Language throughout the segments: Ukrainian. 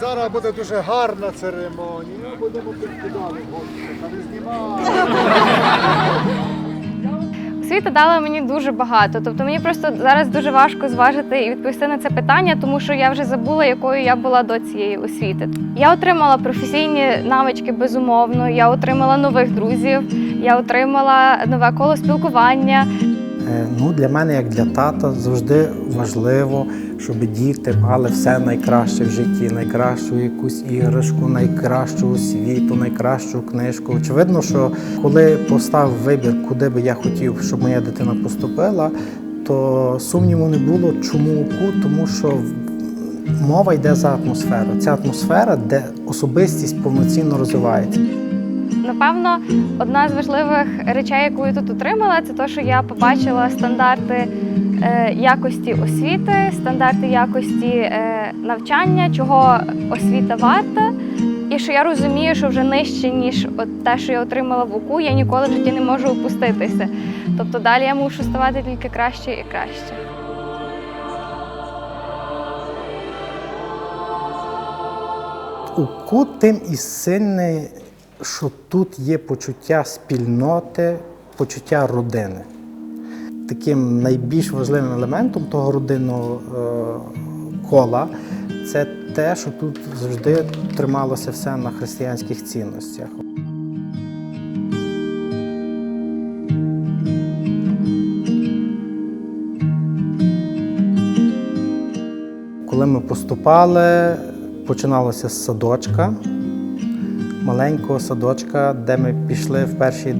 Зараз буде дуже гарна церемонія. Будемо підкидали гостя. Не знімай. Освіта дала мені дуже багато. Тобто мені просто зараз дуже важко зважити і відповісти на це питання, тому що я вже забула, якою я була до цієї освіти. Я отримала професійні навички безумовно. Я отримала нових друзів, я отримала нове коло спілкування. Е, Ну, для мене, як для тата, завжди важливо, щоб діти мали все найкраще в житті, найкращу якусь іграшку, найкращу освіту, найкращу книжку. Очевидно, що коли поставив вибір, куди би я хотів, щоб моя дитина поступила, то сумніву не було, чому УКУ, тому що мова йде за атмосферу. Ця атмосфера, де особистість повноцінно розвивається. Напевно, одна з важливих речей, яку я тут отримала, це те, що я побачила стандарти е, якості освіти, стандарти якості е, навчання, чого освіта варта. І що я розумію, що вже нижче, ніж от те, що я отримала в УКУ, я ніколи в житті не можу опуститися. Тобто далі я мушу ставати тільки краще і краще. УКУ тим і сильний, що тут є почуття спільноти, почуття родини. Таким найбільш важливим елементом того родинного е, кола це те, що тут завжди трималося все на християнських цінностях. Коли ми поступали, починалося з садочка, маленького садочка, де ми пішли в перші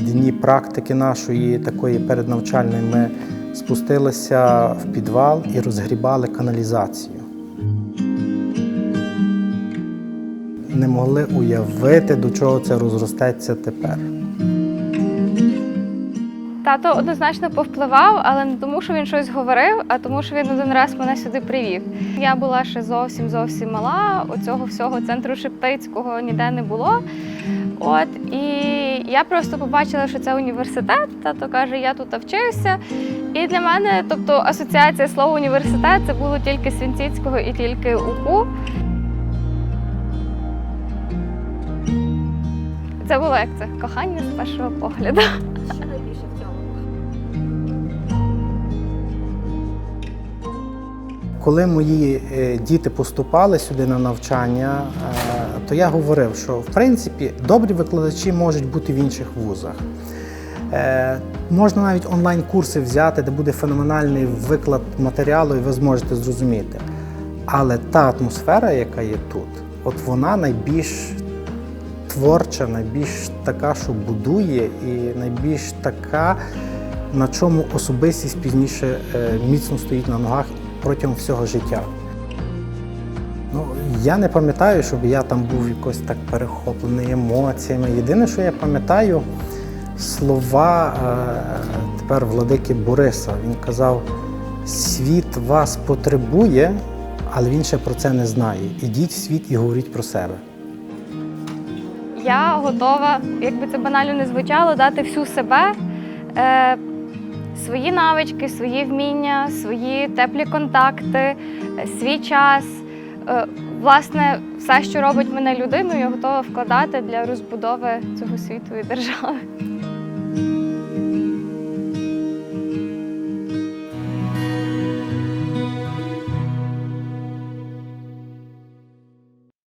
дні практики нашої такої переднавчальної. Ми спустилися в підвал і розгрібали каналізацію. Не могли уявити, до чого це розростеться тепер. Тато однозначно повпливав, але не тому, що він щось говорив, а тому, що він один раз мене сюди привів. Я була ще зовсім зовсім мала. Оцього всього центру Шептицького ніде не було. От і я просто побачила, що це університет. Тато каже, я тут вчився. І для мене, тобто, асоціація слова університет це було тільки Свінціцького і тільки УКУ. Це було як це кохання з першого погляду. Коли мої е, діти поступали сюди на навчання, е, то я говорив, що в принципі добрі викладачі можуть бути в інших вузах. Е, Можна навіть онлайн-курси взяти, де буде феноменальний виклад матеріалу, і ви зможете зрозуміти. Але та атмосфера, яка є тут, от вона найбільш творча, найбільш така, що будує, і найбільш така, на чому особистість пізніше міцно стоїть на ногах протягом всього життя. Ну, я не пам'ятаю, щоб я там був якось так перехоплений емоціями. Єдине, що я пам'ятаю, слова е, тепер владики Бориса. Він казав: світ вас потребує, але він ще про це не знає. Ідіть в світ і говоріть про себе. Я готова, якби це банально не звучало, дати всю себе, е, свої навички, свої вміння, свої теплі контакти, е, свій час. Е, власне, все, що робить мене людиною, я готова вкладати для розбудови цього світу і держави.